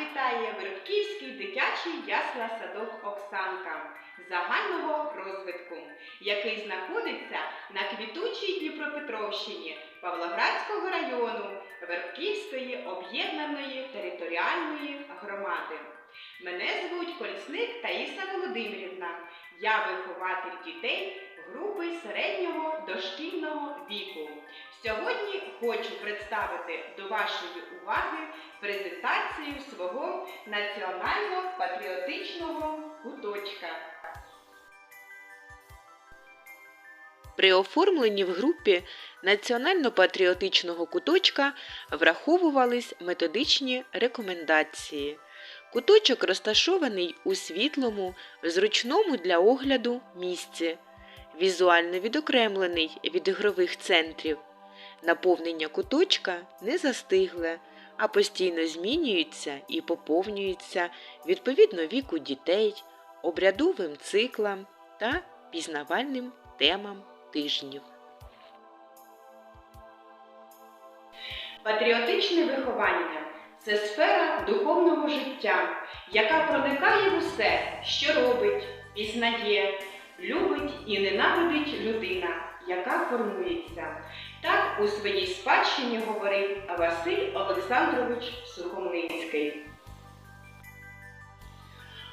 вітає Вербківський дитячий ясла садок Оксанка загального розвитку, який знаходиться на квітучій Дніпропетровщині Павлоградського району Вербківської об'єднаної територіальної громади. Мене звуть Колісник Таїса Володимирівна. Я вихователь дітей групи середнього дошкільного віку. Сьогодні хочу представити до вашої уваги презентацію свого національно-патріотичного куточка. При оформленні в групі національно-патріотичного куточка враховувались методичні рекомендації. Куточок розташований у світлому, зручному для огляду місці, візуально відокремлений від ігрових центрів. Наповнення куточка не застигле, а постійно змінюється і поповнюється відповідно віку дітей, обрядовим циклам та пізнавальним темам тижнів. Патріотичне виховання це сфера духовного життя, яка проникає в усе, що робить, пізнає, любить і ненавидить людина, яка формується. Так у своїй спадщині говорив Василь Олександрович Сухомлинський.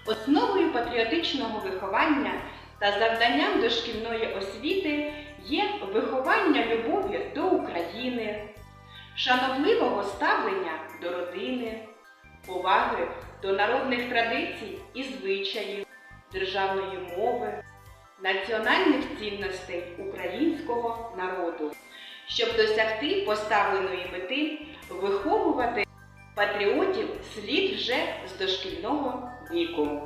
Основою патріотичного виховання та завданням дошкільної освіти є виховання любові до України, шанобливого ставлення до родини, поваги до народних традицій і звичаїв, державної мови, національних цінностей українського народу. Щоб досягти поставленої мети, виховувати патріотів слід вже з дошкільного віку.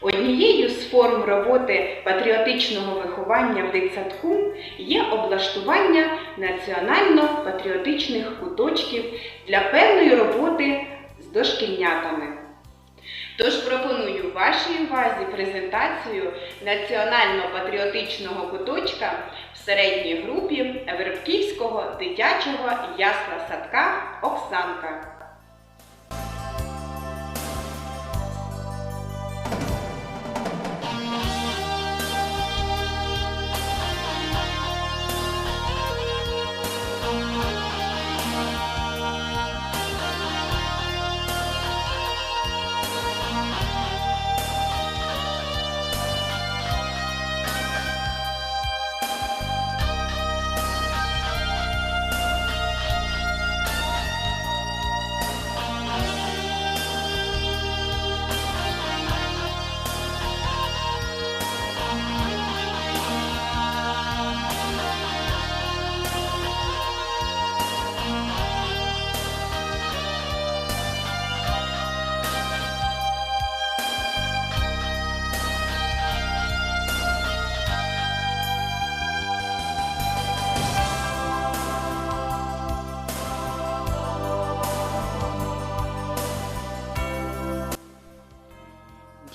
Однією з форм роботи патріотичного виховання в дитсадку є облаштування національно-патріотичних куточків для певної роботи з дошкільнятами. Тож пропоную вашій увазі презентацію національно-патріотичного куточка середній групі Вербківського дитячого ясла садка Оксанка.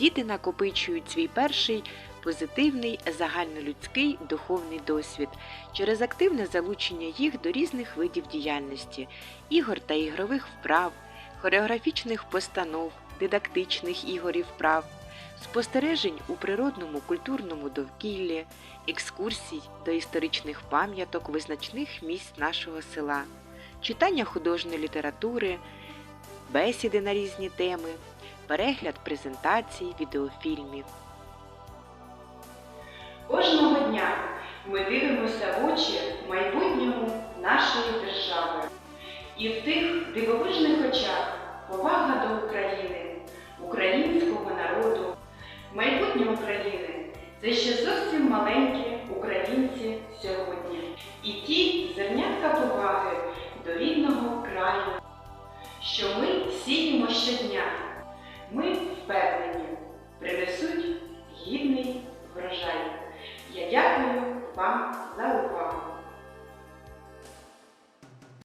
Діти накопичують свій перший позитивний загальнолюдський духовний досвід через активне залучення їх до різних видів діяльності, ігор та ігрових вправ, хореографічних постанов, дидактичних ігор і вправ, спостережень у природному культурному довкіллі, екскурсій до історичних пам'яток визначних місць нашого села, читання художньої літератури, бесіди на різні теми, перегляд презентацій, відеофільмів. Кожного дня ми дивимося в очі майбутньому нашої держави. І в тих дивовижних очах повага до України, українського народу, майбутнє України це ще зовсім маленькі українці сьогодні. І ті зернятка поваги до рідного краю, що ми сіємо щодня. Muitos pedem